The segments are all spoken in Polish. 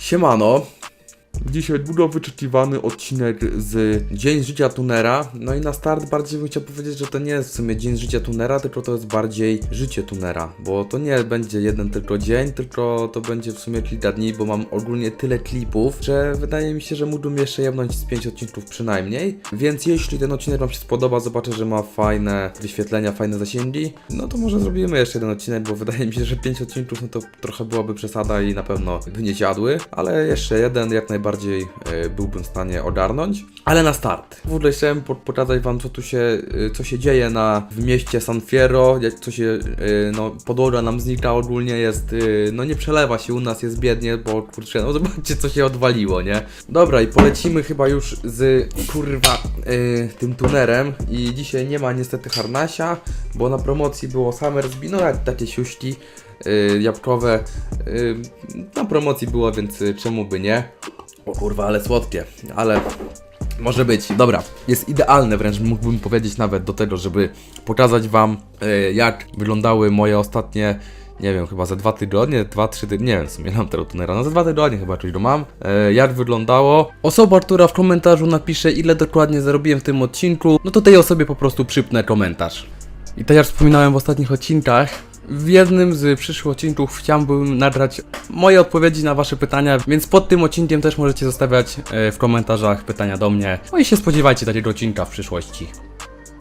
Siemano. Dzisiaj długo wyczekiwany odcinek z Dzień Życia Tunera. No i na start bardziej bym chciał powiedzieć, że to nie jest w sumie Dzień Życia Tunera, tylko to jest bardziej Życie Tunera. Bo to nie będzie jeden tylko dzień, tylko to będzie w sumie kilka dni, bo mam ogólnie tyle klipów, że wydaje mi się, że mógłbym jeszcze jebnąć z 5 odcinków przynajmniej. Więc jeśli ten odcinek Wam się spodoba, zobaczę, że ma fajne wyświetlenia, fajne zasięgi, no to może zrobimy jeszcze jeden odcinek, bo wydaje mi się, że 5 odcinków no to trochę byłaby przesada i na pewno by nie dziadły, ale jeszcze jeden jak najbardziej e, byłbym w stanie ogarnąć. Ale na start. W ogóle chciałem po- pokazać wam co tu się, e, co się dzieje na, w mieście San Fierro, co się, e, no podłoga nam znika ogólnie, jest, no nie przelewa się u nas, jest biednie, bo kurczę, no zobaczcie co się odwaliło, nie? Dobra i polecimy chyba już z, kurwa, e, tym tunerem i dzisiaj nie ma niestety harnasia, bo na promocji było Summersby, no jak takie siuśki, y, jabłkowe. y, na promocji było, więc y, czemu by nie? O kurwa, ale słodkie, ale może być. Dobra, jest idealne wręcz, mógłbym powiedzieć nawet do tego, żeby pokazać Wam, y, jak wyglądały moje ostatnie. Nie wiem, chyba za dwa tygodnie, dwa, trzy tygodnie, nie wiem, w sumie tego tunera, no za dwa tygodnie chyba czyli to mam. E, jak wyglądało? Osoba, która w komentarzu napisze, ile dokładnie zarobiłem w tym odcinku, no to tej osobie po prostu przypnę komentarz. I tak jak wspominałem w ostatnich odcinkach, w jednym z przyszłych odcinków chciałbym nagrać moje odpowiedzi na wasze pytania, więc pod tym odcinkiem też możecie zostawiać e, w komentarzach pytania do mnie. No i się spodziewajcie takiego odcinka w przyszłości.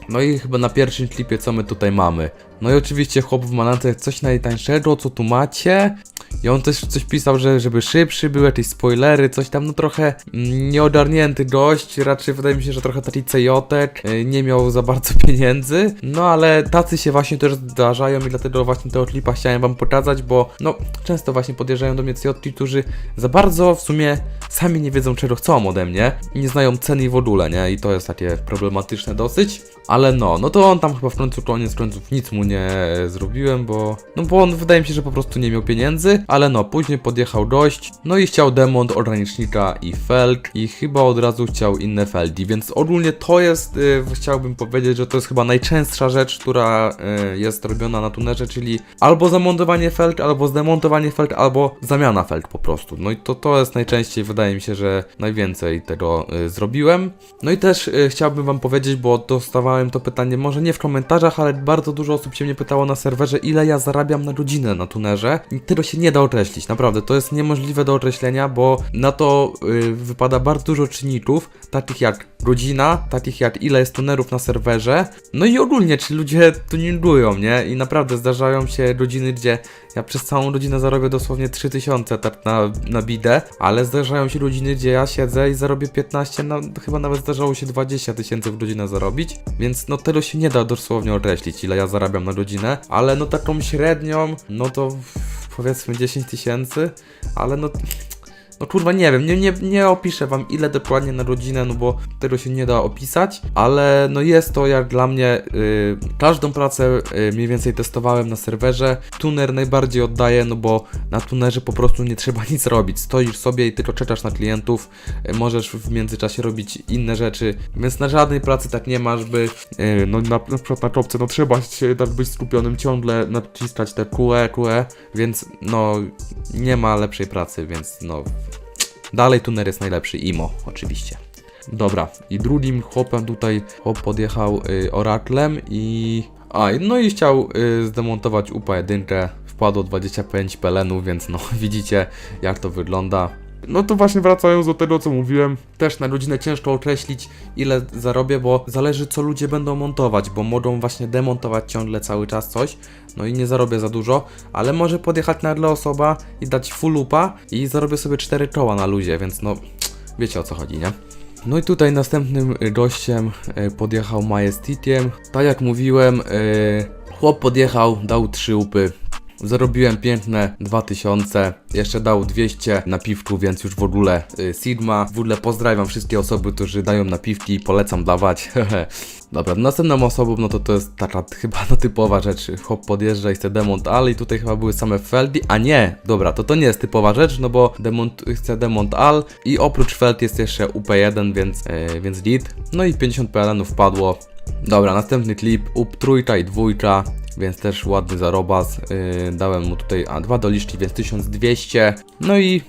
No i chyba na pierwszym klipie co my tutaj mamy. No i oczywiście chłop w manance coś najtańszego, co tu macie. I on też coś pisał, że żeby szybszy był, jakieś spoilery, coś tam, no trochę mm, nieogarnięty gość, raczej wydaje mi się, że trochę taki cejotek, y, nie miał za bardzo pieniędzy, no ale tacy się właśnie też zdarzają i dlatego właśnie tego klipa chciałem wam pokazać, bo no często właśnie podjeżdżają do mnie cejotki, którzy za bardzo w sumie sami nie wiedzą czego chcą ode mnie. Nie znają ceny w ogóle, nie, i to jest takie problematyczne dosyć, ale no, no to on tam chyba w końcu koniec końców nic mu nie zrobiłem, bo no bo on wydaje mi się, że po prostu nie miał pieniędzy, ale no, później podjechał gość, no i chciał demont ogranicznika i felk i chyba od razu chciał inne felgi, więc ogólnie to jest, y, chciałbym powiedzieć, że to jest chyba najczęstsza rzecz, która y, jest robiona na tunerze, czyli albo zamontowanie felg, albo zdemontowanie felg, albo zamiana felg po prostu. No i to, to jest najczęściej, wydaje mi się, że najwięcej tego y, zrobiłem. No i też y, chciałbym wam powiedzieć, bo dostawałem to pytanie, może nie w komentarzach, ale bardzo dużo osób się mnie pytało na serwerze, ile ja zarabiam na godzinę na tunerze. I tego się nie da określić, naprawdę, to jest niemożliwe do określenia, bo na to y, wypada bardzo dużo czynników, takich jak godzina, takich jak ile jest tunerów na serwerze, no i ogólnie, czy ludzie tuningują, nie? I naprawdę zdarzają się godziny, gdzie ja przez całą godzinę zarobię dosłownie 3000 tak na, na bidę, ale zdarzają się godziny, gdzie ja siedzę i zarobię 15, no chyba nawet zdarzało się 20 tysięcy w godzinę zarobić, więc no tego się nie da dosłownie określić, ile ja zarabiam na godzinę, ale no taką średnią, no to powiedzmy 10 tysięcy, ale no... No kurwa, nie wiem, nie, nie, nie opiszę wam ile dokładnie na godzinę, no bo tego się nie da opisać, ale no jest to jak dla mnie, y, każdą pracę y, mniej więcej testowałem na serwerze, tuner najbardziej oddaje, no bo na tunerze po prostu nie trzeba nic robić, stoisz sobie i tylko czekasz na klientów, y, możesz w międzyczasie robić inne rzeczy, więc na żadnej pracy tak nie masz, by, y, no na, na przykład na czopce, no trzeba się tak być skupionym ciągle, naciskać te QE, QE, więc no nie ma lepszej pracy, więc no Dalej tuner jest najlepszy, IMO oczywiście. Dobra, i drugim chłopem tutaj chłop podjechał y, oraklem i... A, no i chciał y, zdemontować UPA 1, wpadło 25 pelenów, więc no widzicie jak to wygląda. No to właśnie wracając do tego, co mówiłem, też na godzinę ciężko określić, ile zarobię, bo zależy, co ludzie będą montować, bo mogą właśnie demontować ciągle cały czas coś, no i nie zarobię za dużo, ale może podjechać nagle osoba i dać full upa i zarobię sobie 4 koła na luzie, więc no, wiecie o co chodzi, nie? No i tutaj następnym gościem y, podjechał Majesticiem. Tak jak mówiłem, y, chłop podjechał, dał 3 upy, Zarobiłem piękne 2000, jeszcze dał 200 na piwku, więc już w ogóle y, Sigma. W ogóle pozdrawiam wszystkie osoby, którzy dają na piwki i polecam dawać. Dobra, następną osobą, no to to jest taka chyba no typowa rzecz. Hop podjeżdża i chce demont al i tutaj chyba były same feldi, a nie, dobra, to to nie jest typowa rzecz, no bo demont, chce demont al i oprócz feld jest jeszcze UP1, więc, yy, więc git. No i 50 PLN wpadło. Dobra, następny klip, up trójka i dwójka, więc też ładny zarobas. Yy, dałem mu tutaj a dwa doliczki, więc 1200. No i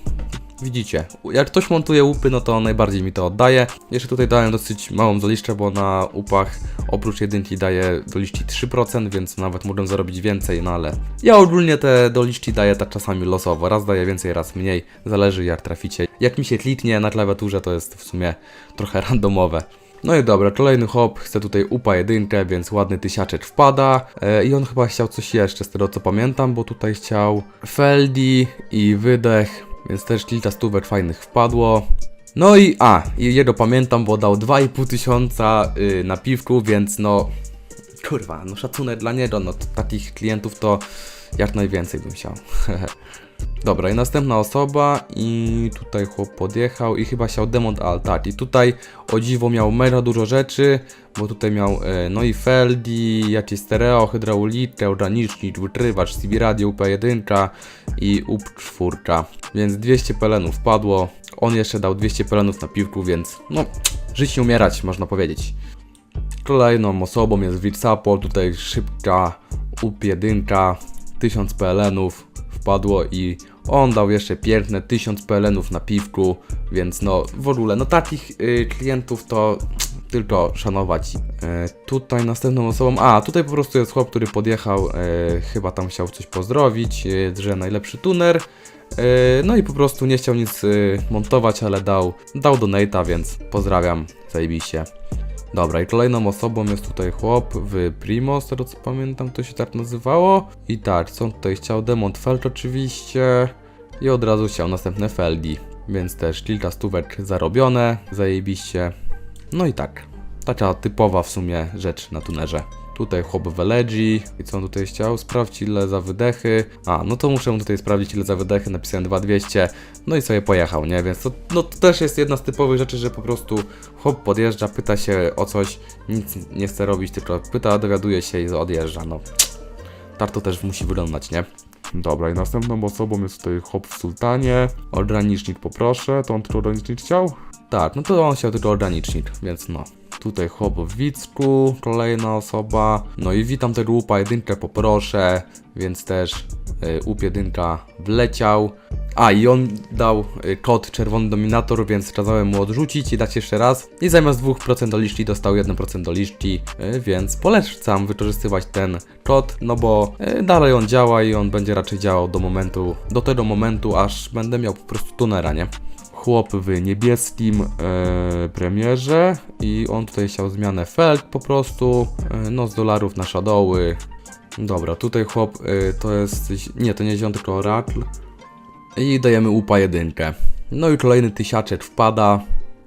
widzicie, jak ktoś montuje łupy, no to najbardziej mi to oddaje. Jeszcze tutaj dałem dosyć małą doliszczę, bo na łupach oprócz jedynki daję doliści 3%, więc nawet mogę zarobić więcej, no ale ja ogólnie te doliści daję tak czasami losowo. Raz daję więcej, raz mniej, zależy jak traficie. Jak mi się kliknie na klawiaturze, to jest w sumie trochę randomowe. No i dobra, kolejny hop, chce tutaj upa jedynkę, więc ładny tysiaczek wpada e, i on chyba chciał coś jeszcze z tego co pamiętam, bo tutaj chciał Feldi i wydech, więc też kilka stówek fajnych wpadło. No i a, jego pamiętam, bo dał 2,5 tysiąca y, na piwku, więc no kurwa, no szacunek dla niego, no takich klientów to jak najwięcej bym chciał. Dobra, i następna osoba i tutaj chłop podjechał i chyba chciał demont alt, tak. I tutaj o dziwo miał mega dużo rzeczy, bo tutaj miał e, no i jakieś stereo, hydraulikę, organicznik, wytrywacz, CB radio, UP1 i UP4, więc 200 pelenów padło. On jeszcze dał 200 pelenów na piwku, więc no, żyć nie umierać, można powiedzieć. Kolejną osobą jest Witsapol, tutaj szybka UP1, 1000 PLN-ów wpadło i on dał jeszcze piękne 1000 PLN-ów na piwku, więc no w ogóle, no takich y, klientów to tylko szanować. E, tutaj następną osobą, a tutaj po prostu jest chłop, który podjechał, e, chyba tam chciał coś pozdrowić, że najlepszy tuner. No i po prostu nie chciał nic montować, ale dał, dał donate'a, więc pozdrawiam, zajebiście. Dobra, i kolejną osobą jest tutaj chłop w Primo, z tego co pamiętam to się tak nazywało. I tak, on tutaj chciał? Demont Feld oczywiście. I od razu chciał następne Feldi. Więc też kilka stówek zarobione, zajebiście. No i tak, taka typowa w sumie rzecz na tunerze. Tutaj chłop w Elegy. I co on tutaj chciał? Sprawdź ile za wydechy. A, no to muszę mu tutaj sprawdzić ile za wydechy. Napisałem 2200. No i sobie pojechał, nie? Więc to, no, to też jest jedna z typowych rzeczy, że po prostu chłop podjeżdża, pyta się o coś, nic nie chce robić, tylko pyta, dowiaduje się i odjeżdża. No, tak to też musi wyglądać, nie? Dobra, i następną osobą jest tutaj hop w sultanie. Ogranicznik poproszę, to on tylko ogranicznik chciał? Tak, no to on chciał tylko organicznik, więc no. Tutaj chłop kolejna osoba. No i witam tego łupa jedynkę poproszę, więc też y, łup jedynka wleciał. A i on dał y, kod czerwony dominator, więc kazałem mu odrzucić i dać jeszcze raz. I zamiast 2% do dostał 1% do liczki, y, więc polecam wykorzystywać ten kod, no bo dalej on działa i on będzie raczej działał do momentu, do tego momentu, aż będę miał po prostu tunera, nie? Chłop w niebieskim e, premierze i on tutaj chciał zmianę felt po prostu, e, no z dolarów na shadowy. Dobra, tutaj chłop e, to jest, nie to nie ziom, tylko oracle i dajemy upa jedynkę. No i kolejny tysiaczek wpada,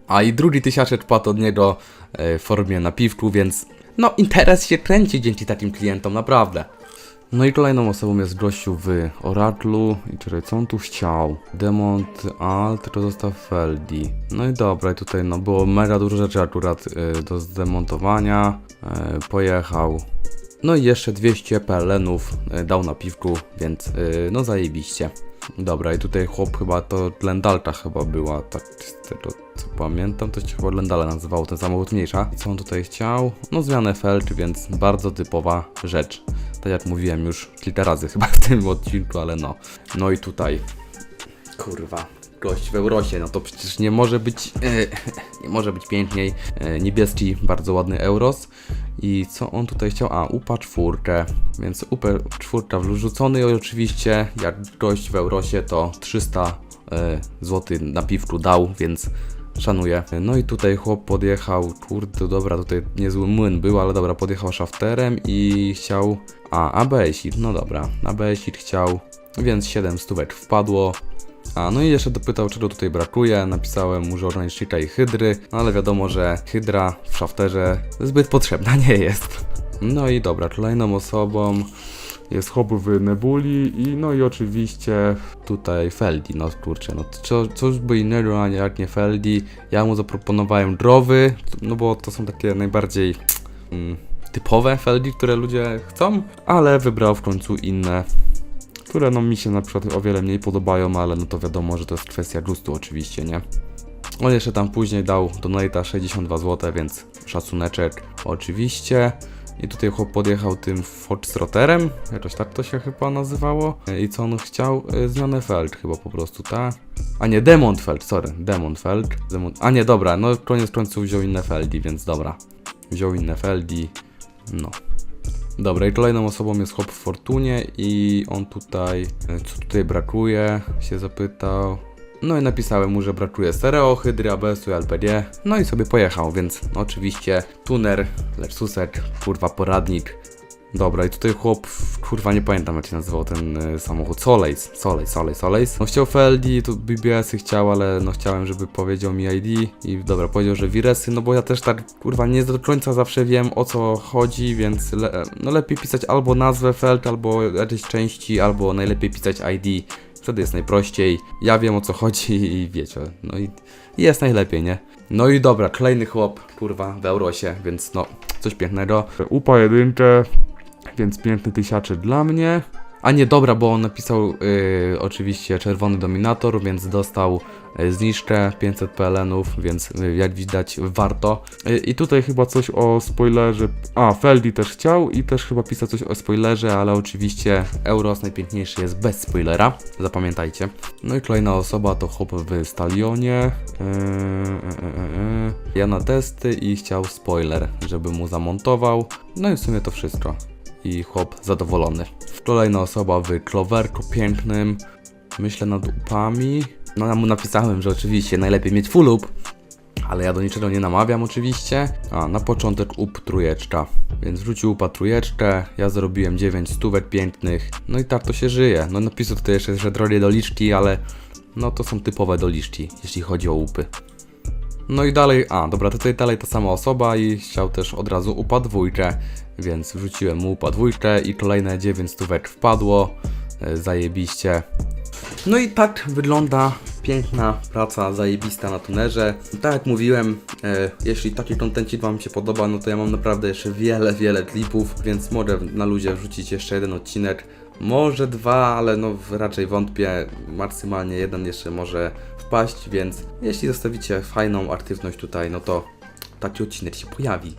a i drugi tysiaczek wpadł od niego e, w formie napiwku, więc no interes się kręci dzięki takim klientom, naprawdę. No i kolejną osobą jest gościu w Oraklu i czekaj, co on tu chciał? Demont Alt, to został Feldi. No i dobra, i tutaj no było mega dużo rzeczy akurat y, do zdemontowania. Y, pojechał. No i jeszcze 200 PLN-ów y, dał na piwku, więc y, no zajebiście. Dobra, i tutaj chłop chyba to Glendalka chyba była, tak z tego co pamiętam, to się chyba Glendale nazywało ten samochód mniejsza. Co on tutaj chciał? No zmianę felcz, więc bardzo typowa rzecz. Tak jak mówiłem już kilka razy chyba w tym odcinku, ale no. No i tutaj, kurwa, gość w Eurosie, no to przecież nie może być, e, nie może być piękniej. E, niebieski, bardzo ładny Euros. I co on tutaj chciał? A, upa czwórkę, więc upę czwórka wrzucony i oczywiście jak gość w Eurosie to 300 e, zł na piwku dał, więc szanuję. No i tutaj chłop podjechał, kurde, dobra, tutaj niezły młyn był, ale dobra, podjechał shafterem i chciał, a, ABS-ik, no dobra, ABS-ik chciał, więc 7 stówek wpadło. A, no i jeszcze dopytał, czego tutaj brakuje. Napisałem mu, że ogranicznika i hydry, no ale wiadomo, że hydra w shafterze zbyt potrzebna nie jest. No i dobra, kolejną osobą Jest hop w Nebuli i no i oczywiście tutaj Feldi, no kurczę, no co, cóż by innego, a nie jak nie Feldi. Ja mu zaproponowałem drowy, no bo to są takie najbardziej mm, typowe Feldi, które ludzie chcą, ale wybrał w końcu inne, które no mi się na przykład o wiele mniej podobają, ale no to wiadomo, że to jest kwestia gustu oczywiście, nie? On jeszcze tam później dał donate'a 62 zł, więc szacuneczek oczywiście. I tutaj chłop podjechał tym Foxtroterem, jakoś tak to się chyba nazywało. I co on chciał? Y, Zmianę felt chyba po prostu, tak? A nie, Demontfeld, sorry, Demontfeld. Demon... A nie, dobra, no koniec końców wziął inne Feldi, więc dobra. Wziął inne Feldi, no. Dobra, i kolejną osobą jest Hop w Fortunie i on tutaj, e, co tutaj brakuje, się zapytał. No i napisałem mu, że brakuje stereo, hydry, ABS-u i. No i sobie pojechał, więc oczywiście tuner, Lexusek, kurwa poradnik. Dobra, i tutaj chłop, kurwa nie pamiętam jak się nazywał ten y, samochód, Soleis, Soleis, Soleis, Soleis. No chciał Feldi, tu BBS-y chciał, ale no chciałem, żeby powiedział mi ID i dobra, powiedział, że Viresy, no bo ja też tak, kurwa, nie do końca zawsze wiem o co chodzi, więc le, no lepiej pisać albo nazwę Feld, albo jakieś części, albo najlepiej pisać ID. Wtedy jest najprościej, ja wiem o co chodzi i wiecie, no i jest najlepiej, nie? No i dobra, kolejny chłop, kurwa, w Eurosie, więc no, coś pięknego. U pojedyncze, więc piękny tysiaczy dla mnie. A nie, dobra, bo on napisał y, oczywiście czerwony dominator, więc dostał y, zniżkę 500 PLN-ów, więc y, jak widać warto. Y, I tutaj chyba coś o spoilerze. A, Feldi też chciał i też chyba pisał coś o spoilerze, ale oczywiście Euros najpiękniejszy jest bez spoilera, zapamiętajcie. No i kolejna osoba to chłop w Stalionie. Yy, yy, yy, yy. Ja na testy i chciał spoiler, żeby mu zamontował. No i w sumie to wszystko. I chłop zadowolony. Kolejna osoba w klowerku pięknym. Myślę nad upami. No ja mu napisałem, że oczywiście najlepiej mieć full up. Ale ja do niczego nie namawiam oczywiście. A, na początek up trójeczka. Więc wrzucił upa trójeczkę, ja zrobiłem 9 stówek pięknych. No i tak to się żyje. No napisał tutaj jeszcze, że drogie doliczki, ale no to są typowe doliczki, jeśli chodzi o upy. No i dalej, a dobra, tutaj dalej ta sama osoba i chciał też od razu upa dwójkę, więc wrzuciłem mu upa dwójkę i kolejne 9 stówek wpadło. E, Zajebiście. No i tak wygląda piękna praca zajebista na tunerze. Tak jak mówiłem, e, jeśli taki kontencik Wam się podoba, no to ja mam naprawdę jeszcze wiele, wiele klipów, więc mogę na luzie wrzucić jeszcze jeden odcinek. Może dwa, ale no raczej wątpię. Maksymalnie jeden jeszcze może wpaść, więc jeśli zostawicie fajną aktywność tutaj, no to taki odcinek się pojawi.